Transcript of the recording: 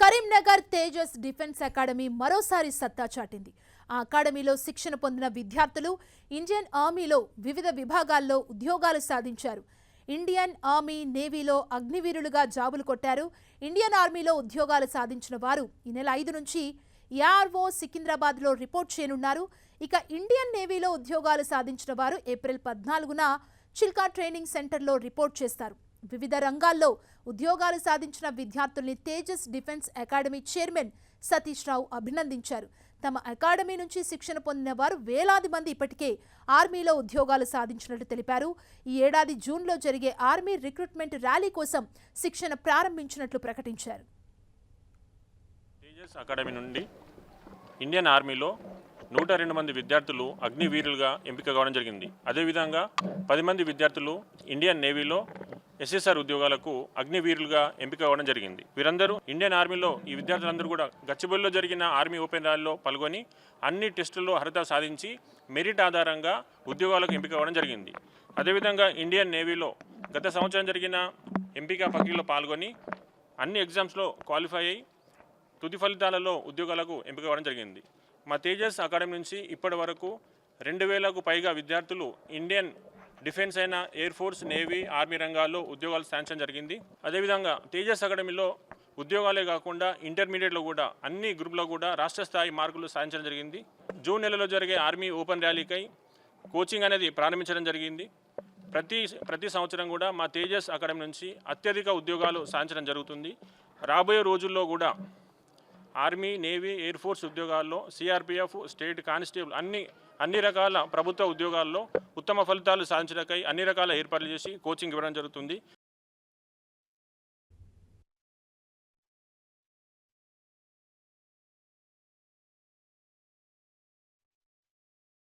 Karimnagar Tejas defence academy మరోసారి సత్తా చాటింది. ఆ అకాడమీలో శిక్షణ పొందిన విద్యార్థులు ఇండియన్ ఆర్మీలో వివిధ విభాగాల్లో ఉద్యోగాలు సాధించారు. ఇండియన్ ఆర్మీ నేవీలో అగ్నివీరులుగా జాబులు కొట్టారు. ఇండియన్ ఆర్మీలో ఉద్యోగాలు సాధించిన వారు ఈ నెల ఐదు నుంచి ఏఆర్ఓ సికింద్రాబాద్లో రిపోర్ట్ చేయనున్నారు. ఇక ఇండియన్ నేవీలో ఉద్యోగాలు సాధించిన వారు ఏప్రిల్ పద్నాలుగున చిల్కా ట్రైనింగ్ సెంటర్లో రిపోర్ట్ చేస్తారు. వివిధ రంగాల్లో ఉద్యోగాలు సాధించిన విద్యార్థుల్ని Tejas defence academy chairman Satish Rao అభినందించారు. తమ అకాడమీ నుంచి శిక్షణ పొందిన వారు వేలాది మంది ఇప్పటికే ఆర్మీలో ఉద్యోగాలు సాధించినట్లు తెలిపారు. ఈ ఏడాది జూన్లో జరిగే ఆర్మీ రిక్రూట్మెంట్ ర్యాలీ కోసం శిక్షణ ప్రారంభించినట్లు ప్రకటించారు. తేజస్ అకాడమీ నుండి ఇండియన్ ఆర్మీలో నూట రెండు మంది విద్యార్థులు అగ్నివీరులుగా ఎంపిక కావడం జరిగింది. అదేవిధంగా పది మంది విద్యార్థులు ఇండియన్ నేవీలో ఎస్ఎస్ఆర్ ఉద్యోగాలకు అగ్నివీరులుగా ఎంపిక అవ్వడం జరిగింది. వీరందరూ ఇండియన్ ఆర్మీలో ఈ విద్యార్థులందరూ కూడా గచ్చిబౌలిలో జరిగిన ఆర్మీ ఓపెన్ ర్యాలీలో పాల్గొని అన్ని టెస్టుల్లో అర్హత సాధించి మెరిట్ ఆధారంగా ఉద్యోగాలకు ఎంపిక అవ్వడం జరిగింది. అదేవిధంగా ఇండియన్ నేవీలో గత సంవత్సరం జరిగిన ఎంపిక ప్రక్రియలో పాల్గొని అన్ని ఎగ్జామ్స్లో క్వాలిఫై అయ్యి తుది ఫలితాలలో ఉద్యోగాలకు ఎంపిక అవ్వడం జరిగింది. మా తేజస్ అకాడమీ నుంచి ఇప్పటి వరకు రెండు వేలకు పైగా విద్యార్థులు ఇండియన్ డిఫెన్స్ అయిన ఎయిర్ ఫోర్స్ నేవీ ఆర్మీ రంగాల్లో ఉద్యోగాలు శాంక్షన్ జరిగింది. అదేవిధంగా తేజస్ అకాడమీలో ఉద్యోగాలే కాకుండా ఇంటర్మీడియట్లో కూడా అన్ని గ్రూప్లో కూడా రాష్ట్ర స్థాయి మార్కులు సాధించడం జరిగింది. జూన్ నెలలో జరిగే ఆర్మీ ఓపెన్ ర్యాలీకై కోచింగ్ అనేది ప్రారంభించడం జరిగింది. ప్రతి ప్రతి సంవత్సరం కూడా మా తేజస్ అకాడమీ నుంచి అత్యధిక ఉద్యోగాలు సాధించడం జరుగుతుంది. రాబోయే రోజుల్లో కూడా ఆర్మీ నేవీ ఎయిర్ ఫోర్స్ ఉద్యోగాల్లో సిఆర్పిఎఫ్ స్టేట్ కానిస్టేబుల్ అన్ని అన్ని రకాల ప్రభుత్వ ఉద్యోగాల్లో ఉత్తమ ఫలితాలు సాధించడానికై అన్ని రకాల ఏర్పాట్లు చేసి కోచింగ్ ఇవ్వడం జరుగుతుంది.